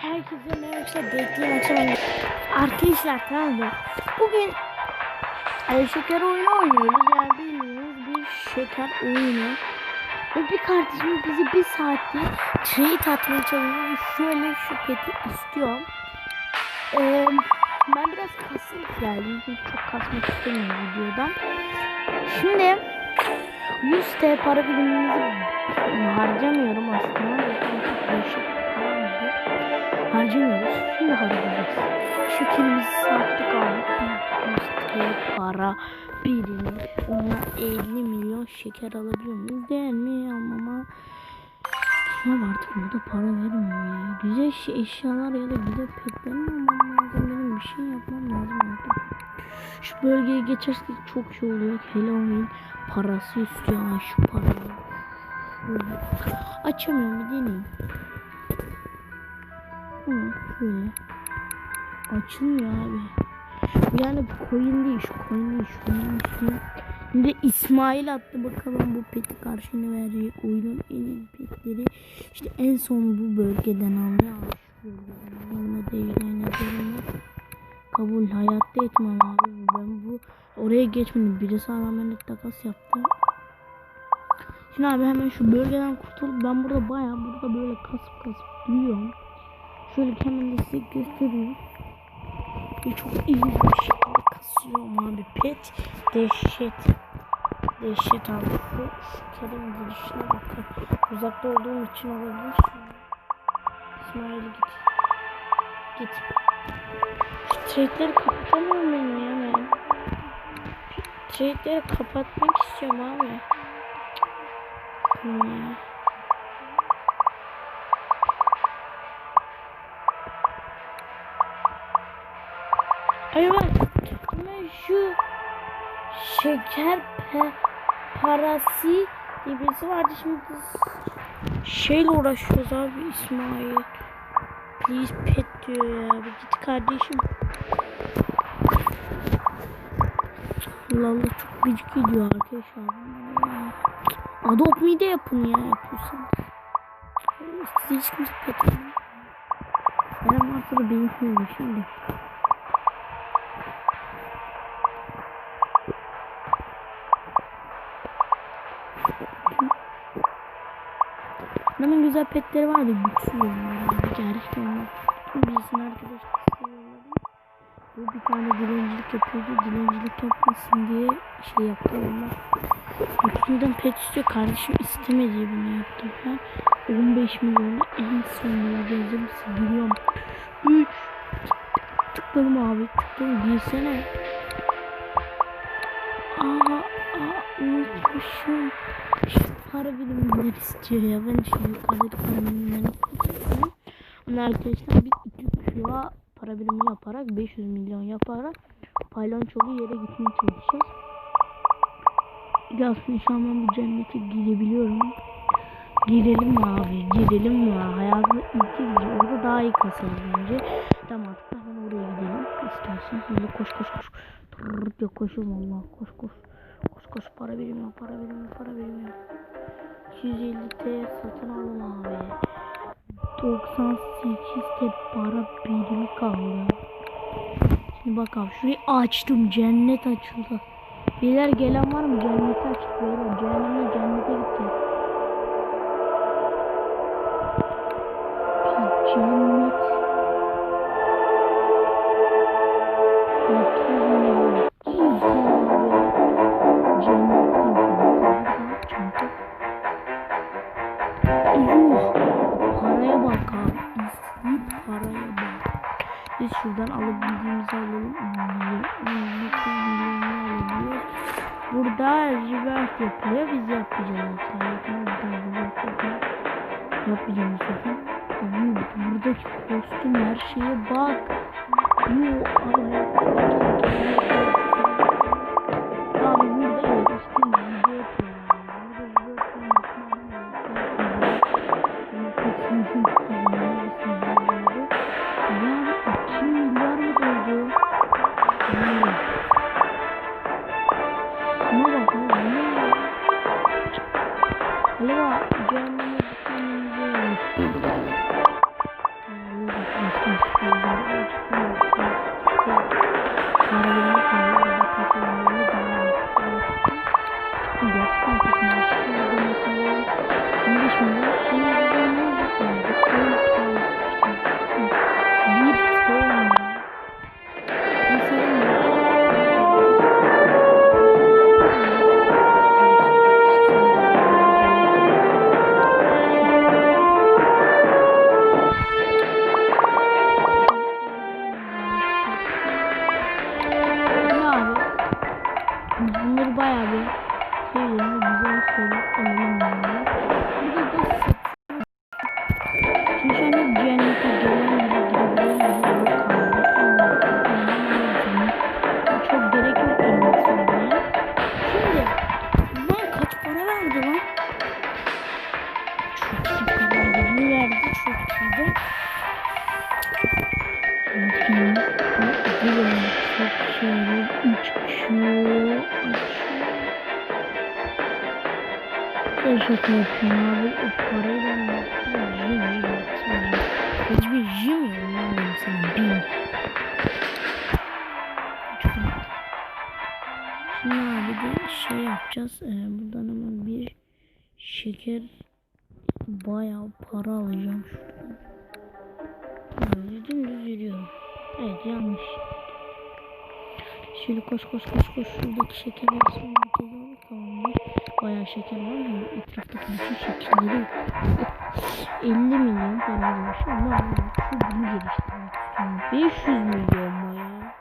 Herkese merhaba. Bekleyin akşam. Arkadaşlar tamam mı? Bugün e, şeker oyunu oynuyoruz. Yani bir şeker oyunu. Ve bir kardeşim bizi bir saattir trade atmaya çalışıyor. Şöyle şu istiyorum. Ee, ben biraz kasıntı geldim. Çünkü çok kasmak istemiyorum videodan. Şimdi 100 T para birimimizi harcamıyorum aslında. Çok değişik. Şimdi harcayacağız. Şekerimizi sattık aldık. 100 T para birimi. Onunla 50 milyon şeker alabiliyor muyuz? Değil mi? Ama Şuna bak artık burada para vermiyor ya. Güzel şey, eşyalar ya da güzel petler mi almam lazım? Benim bir şey yapmam lazım artık. Şu bölgeye geçersek çok şey oluyor. Halloween parası istiyor. Şu parayı. Şöyle. Açamıyorum bir Hı, şöyle. Açılmıyor abi. Yani coin değil şu coin değil şu coin üstüne. Şimdi İsmail attı bakalım bu peti karşını verecek. Oyunun en iyi petleri. İşte en son bu bölgeden alıyor. Aa, Şu bölgeden alma. Kabul hayatta etmem abi. Ben bu oraya geçmedim. Birisi rağmen takas yaptı. Şimdi abi hemen şu bölgeden kurtulup ben burada bayağı burada böyle kasıp kasıp duruyorum. Şöyle hemen size göstereyim. Ve çok iyi bir şekilde kasıyorum abi. Pet dehşet. Dehşet abi. Şu, şu kerim girişine bakın. Uzakta olduğum için olabilir. İsmail git. Git. Şu trade'leri kapatamıyor muyum ya ben? Trade'leri kapatmak istiyorum abi. Hmm. Ay bak. Şu şeker pe parası diye birisi vardı şimdi şeyle uğraşıyoruz abi İsmail. Please pet diyor ya. Bir git kardeşim. Allah Allah çok gıcık gidiyor arkadaşlar. Adopt me de yapın ya yapıyorsanız. Size hiç kimse pet. Ben varsa da benim şimdi şimdi. Adamın güzel petleri vardı. Güçsüz onlar. Gerçekten onlar. Birisini arkadaşlar. Bu bir tane dilencilik yapıyordu. Dilencilik yapmasın diye şey yaptı onlar. Üstünden pet istiyor. Kardeşim istemediği bunu yaptım ben. 15 milyonu en sonuna gezdim. Giriyorum. 3 Tıkladım abi. Tıkladım. Girsene. Şu para birimleri istiyor ya. Ben şu yukarıdaki para birimlerini istiyorum. Onu arkadaşlar biz 2 kilo para birimi yaparak 500 milyon yaparak palyonçolu yere gitmeye çalışacağız. Gelsin inşallah bu cennete girebiliyorum. Girelim mi abi? Girelim mi? Hayatımda ilk kez orada daha iyi kasarız bence. Tamam hatta hemen oraya gidelim. İstersen hızlı koş koş koş. Tırrrt yok koşuyorum Allah koş koş. Koş para birimi para birimi para birimi. 250 T satın alın abi. 98 T para birimi kaldı. Şimdi bak abi şurayı açtım cennet açıldı. Beyler gelen var mı? Cennete açık beyler. Cehennemle cennete gideceğiz. Cennet. như Ay o parayla jim yapsana. Hiçbir jim yapmam sana bin. Şimdi abi de şey yapacağız. Ee, buradan hemen bir şeker bayağı para alacağım şuradan. Düzgün düz yürüyorum. Evet yanlış. Şimdi koş koş koş koş şuradaki şeker yapsam. Bayağı şeker var ya etraftaki bütün şekerleri 50 milyon para olmuş ama şu bunu geliştirmek istiyorum. 500 milyon mu ya?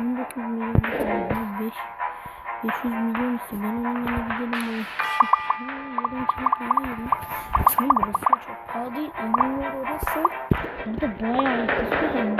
19 milyon para 5 500 milyon ise ben onunla gidelim o Yerden çok pahalı yedim. Şimdi burası çok pahalı değil. Annemler orası. Burada bayağı yakışıklı.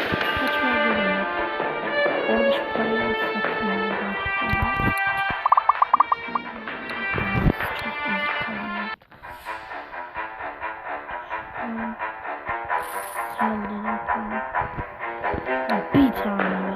Şu parayı. Bir tane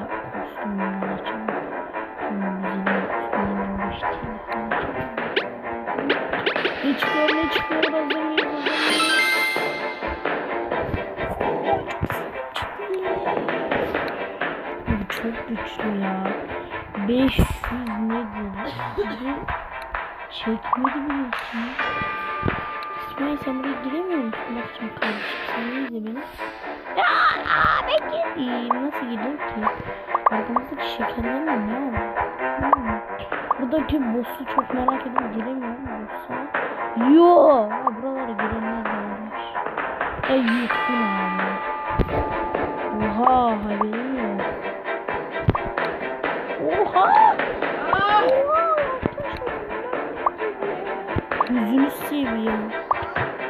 500 nedir? Bizi çekmedi bile içine. İsmail sen buraya giremiyor musun? Bak şimdi kardeşim sen ne izle beni. Ya ben gireyim. Nasıl girdim ki? Arkamızdaki şekerler mi ne? Hmm. Buradaki boss'u çok merak ediyorum. Giremiyorum boss'a. Yo, ha, buralara girenler de varmış. Ey yıktın abi. Oha haberim Yüzünü seveyim.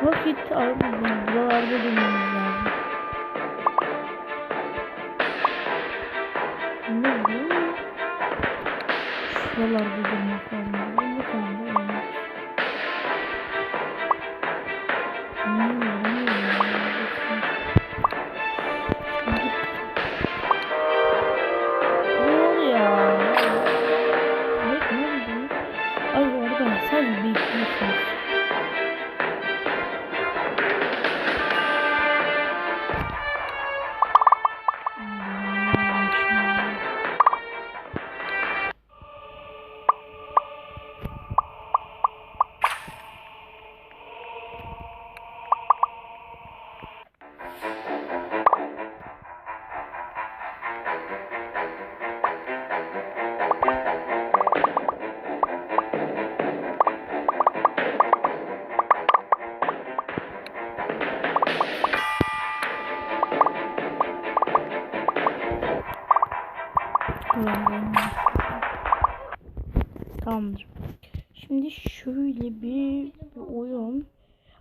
Vakit abi buralarda durmamız lazım. Ne bu? Şuralarda durmak lazım. Bu de olmuş. Ne Tamamdır. Şimdi şöyle bir, bir oyun.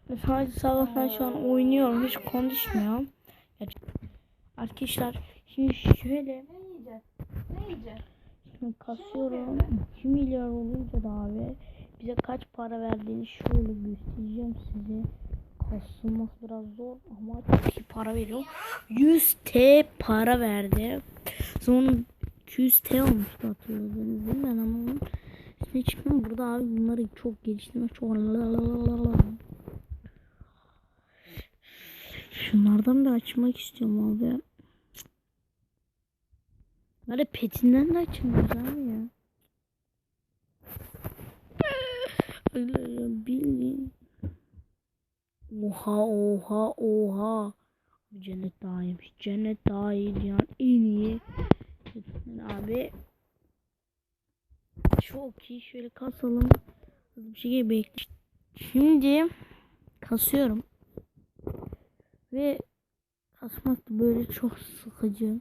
Ve Sadece sabahtan şu an oynuyorum. Hiç konuşmuyorum. Arkadaşlar şimdi şöyle Ne yiyeceğiz? Ne yiyeceğiz? şimdi kasıyorum. 2 milyar olunca da abi bize kaç para verdiğini şöyle göstereceğim size. Kasılmak biraz zor ama çok para veriyor. 100 T para verdi. Sonra 200 T olmuştu hatırladınız değil mi? Ben ama onun üstüne çıkmam. Burada abi bunları çok geliştirmek çok Şunlardan bir açmak istiyorum abi. Böyle petinden de açılmıyoruz abi ya. Bildiğin. Oha oha oha. Cennet daha iyiymiş. Cennet daha iyi dünyanın en iyi. Abi. Çok iyi. Şöyle kasalım. Hızlı bir şekilde bekle. Şimdi kasıyorum. Ve kasmak böyle çok sıkıcı.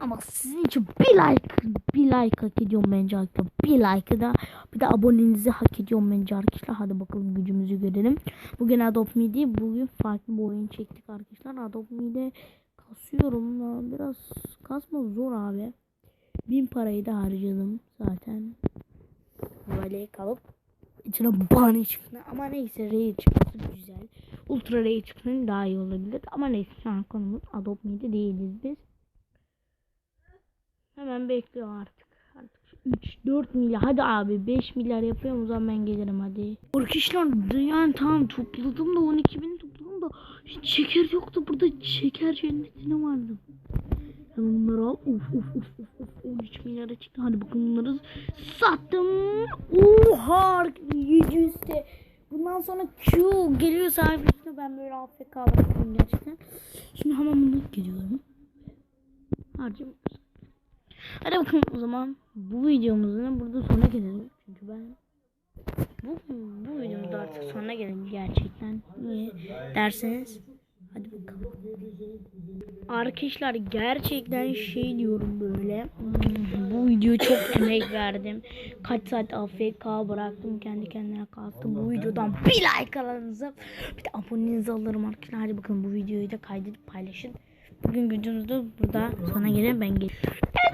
ama sizin için bir like bir like hak ediyorum bence arkadaşlar. Bir like da bir de abonenizi hak ediyorum bence arkadaşlar. Hadi bakalım gücümüzü görelim. Bugün Adopt Me değil bugün farklı bir oyun çektik arkadaşlar. Adopt Me'de kasıyorum da biraz kasma zor abi. Bin parayı da harcadım zaten. Böyle kalıp içine bunny çıktı ama neyse Ray çıkması güzel. Ultra Ray çıkmanın daha iyi olabilir ama neyse şu an konumuz Adopt Me'de değiliz biz. Hemen bekliyorum artık. Artık 3 4 milyar hadi abi 5 milyar yapıyorum o zaman ben gelirim hadi. Arkadaşlar yani tamam topladım da 12 bin hiç şeker yoktu burada şeker cennetine vardım. Hemen bunları al. Uf uf uf uf uf. 13 milyara çıktı. Hadi bakın bunları sattım. Oha 700 de. Bundan sonra Q geliyor sahibisine ben böyle AFK bırakıyorum gerçekten. Şimdi hemen bunu gidiyorum. Harcım. Hadi bakın o zaman bu videomuzun burada sona gelelim. Çünkü ben bu, bu videomuzda artık sona gelelim gerçekten. Niye derseniz hadi bakalım. Arkadaşlar gerçekten şey diyorum böyle. Bu videoya çok emek verdim. Kaç saat AFK bıraktım kendi kendine kalktım. Bu videodan bir like alanınıza bir de abonenizi alırım arkadaşlar. Hadi bakın bu videoyu da kaydedip paylaşın. Bugün videomuzda burada sona gelen ben gel.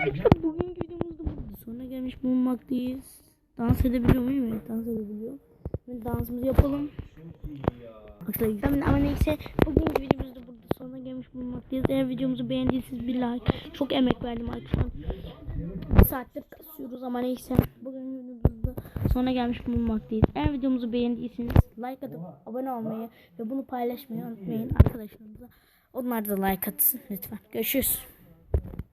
Evet bugün videomuzda burada sona gelmiş bulunmaktayız. Dans edebiliyor muyum? Evet dansımızı yapalım. Arkadaşlar ama neyse bugünkü videomuzda burada sonuna gelmiş bulunmaktayız. Eğer videomuzu beğendiyseniz bir like. Çok emek verdim arkadaşlar. Bir saattir kasıyoruz ama neyse. Bugün videomuzda sonuna gelmiş bulunmaktayız. Eğer videomuzu beğendiyseniz like atıp abone olmayı ve bunu paylaşmayı unutmayın arkadaşlarınıza. Onlar da like atsın lütfen. Görüşürüz.